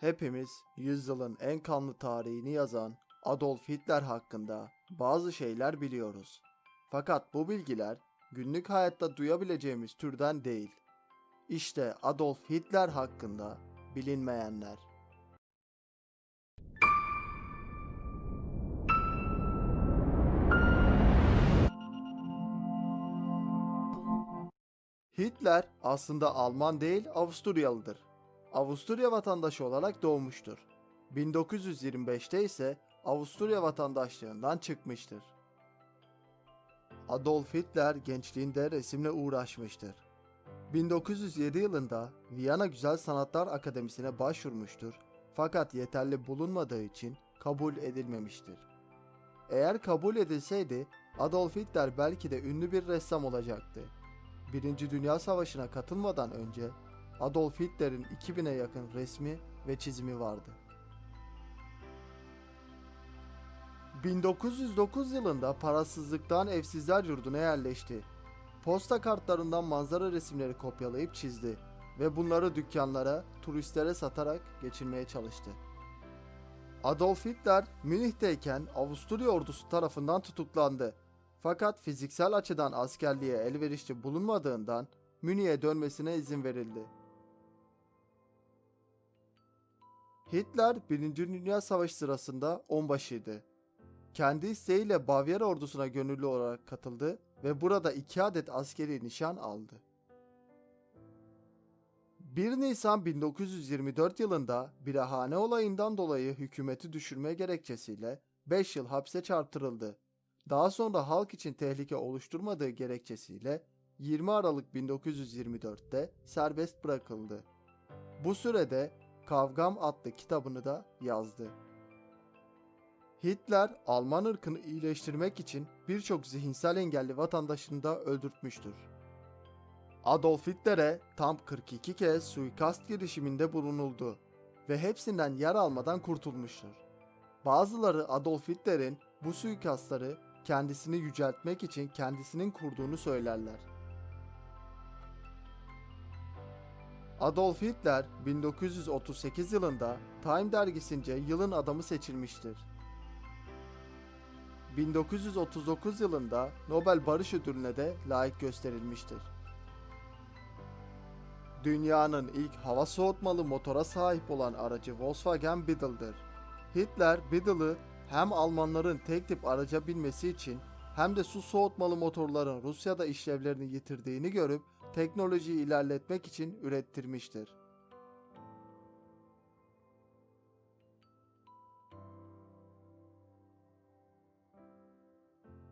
Hepimiz yüzyılın en kanlı tarihini yazan Adolf Hitler hakkında bazı şeyler biliyoruz. Fakat bu bilgiler günlük hayatta duyabileceğimiz türden değil. İşte Adolf Hitler hakkında bilinmeyenler. Hitler aslında Alman değil Avusturyalıdır. Avusturya vatandaşı olarak doğmuştur. 1925'te ise Avusturya vatandaşlığından çıkmıştır. Adolf Hitler gençliğinde resimle uğraşmıştır. 1907 yılında Viyana Güzel Sanatlar Akademisi'ne başvurmuştur fakat yeterli bulunmadığı için kabul edilmemiştir. Eğer kabul edilseydi Adolf Hitler belki de ünlü bir ressam olacaktı. Birinci Dünya Savaşı'na katılmadan önce Adolf Hitler'in 2000'e yakın resmi ve çizimi vardı. 1909 yılında parasızlıktan evsizler yurduna yerleşti. Posta kartlarından manzara resimleri kopyalayıp çizdi ve bunları dükkanlara, turistlere satarak geçinmeye çalıştı. Adolf Hitler Münih'teyken Avusturya ordusu tarafından tutuklandı. Fakat fiziksel açıdan askerliğe elverişli bulunmadığından Münih'e dönmesine izin verildi. Hitler 1. Dünya Savaşı sırasında onbaşıydı. Kendi isteğiyle Bavyera ordusuna gönüllü olarak katıldı ve burada iki adet askeri nişan aldı. 1 Nisan 1924 yılında birahane olayından dolayı hükümeti düşürme gerekçesiyle 5 yıl hapse çarptırıldı. Daha sonra halk için tehlike oluşturmadığı gerekçesiyle 20 Aralık 1924'te serbest bırakıldı. Bu sürede Kavgam adlı kitabını da yazdı. Hitler Alman ırkını iyileştirmek için birçok zihinsel engelli vatandaşını da öldürtmüştür. Adolf Hitler'e tam 42 kez suikast girişiminde bulunuldu ve hepsinden yer almadan kurtulmuştur. Bazıları Adolf Hitler'in bu suikastları kendisini yüceltmek için kendisinin kurduğunu söylerler. Adolf Hitler 1938 yılında Time dergisince yılın adamı seçilmiştir. 1939 yılında Nobel Barış Ödülü'ne de layık gösterilmiştir. Dünyanın ilk hava soğutmalı motora sahip olan aracı Volkswagen Beetle'dır. Hitler Beetle'ı hem Almanların tek tip araca binmesi için hem de su soğutmalı motorların Rusya'da işlevlerini yitirdiğini görüp teknolojiyi ilerletmek için ürettirmiştir.